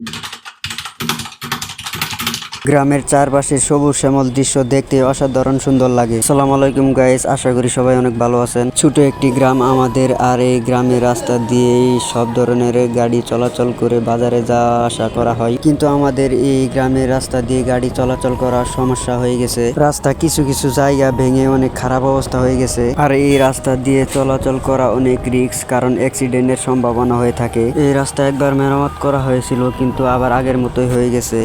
you গ্রামের চারপাশে সবুজ শ্যামল দৃশ্য দেখতে অসাধারণ সুন্দর লাগে। সালাম আলাইকুম গাইস আশা করি সবাই অনেক ভালো আছেন। ছোট একটি গ্রাম আমাদের আর এই গ্রামের রাস্তা দিয়েই সব ধরনের গাড়ি চলাচল করে বাজারে যাওয়া আসা করা হয়। কিন্তু আমাদের এই গ্রামের রাস্তা দিয়ে গাড়ি চলাচল করার সমস্যা হয়ে গেছে। রাস্তা কিছু কিছু জায়গা ভেঙে অনেক খারাপ অবস্থা হয়ে গেছে। আর এই রাস্তা দিয়ে চলাচল করা অনেক রিস্ক, কারণ অ্যাক্সিডেন্টের সম্ভাবনা হয়ে থাকে। এই রাস্তা একবার মেরামত করা হয়েছিল, কিন্তু আবার আগের মতোই হয়ে গেছে।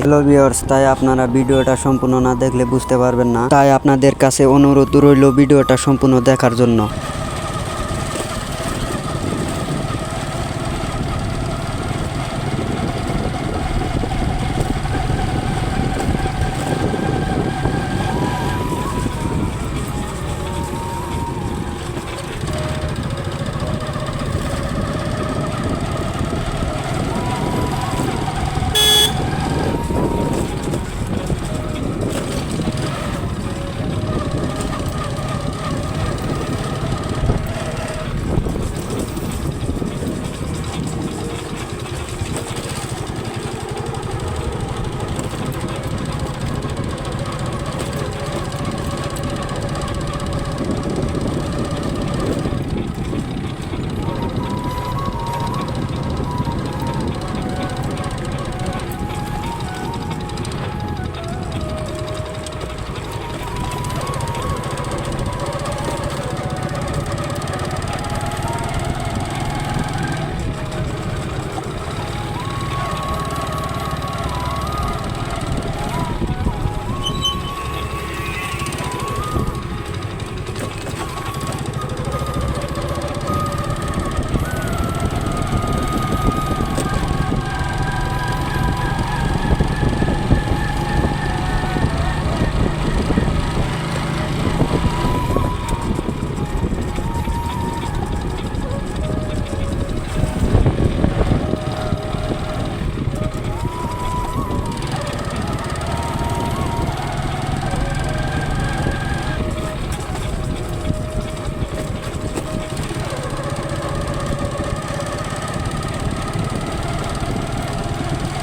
তাই আপনারা ভিডিওটা সম্পূর্ণ না দেখলে বুঝতে পারবেন না। তাই আপনাদের কাছে অনুরোধ রইল ভিডিওটা সম্পূর্ণ দেখার জন্য।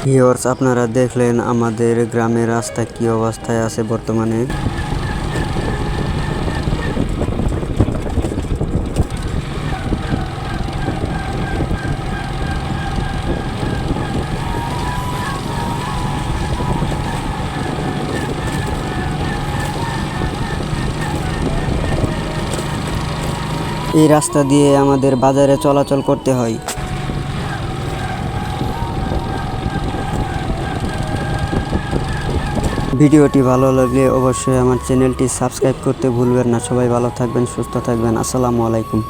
ভিউয়ার্স, আপনারা দেখলেন আমাদের গ্রামের রাস্তা কি অবস্থায় আছে বর্তমানে? এই রাস্তা দিয়ে আমাদের বাজারে চলাচল করতে হয়। ভিডিওটি ভালো লাগলে অবশ্যই আমার চ্যানেলটি সাবস্ক্রাইব করতে ভুলবেন না। সবাই ভালো থাকবেন, সুস্থ থাকবেন। আসসালামু আলাইকুম।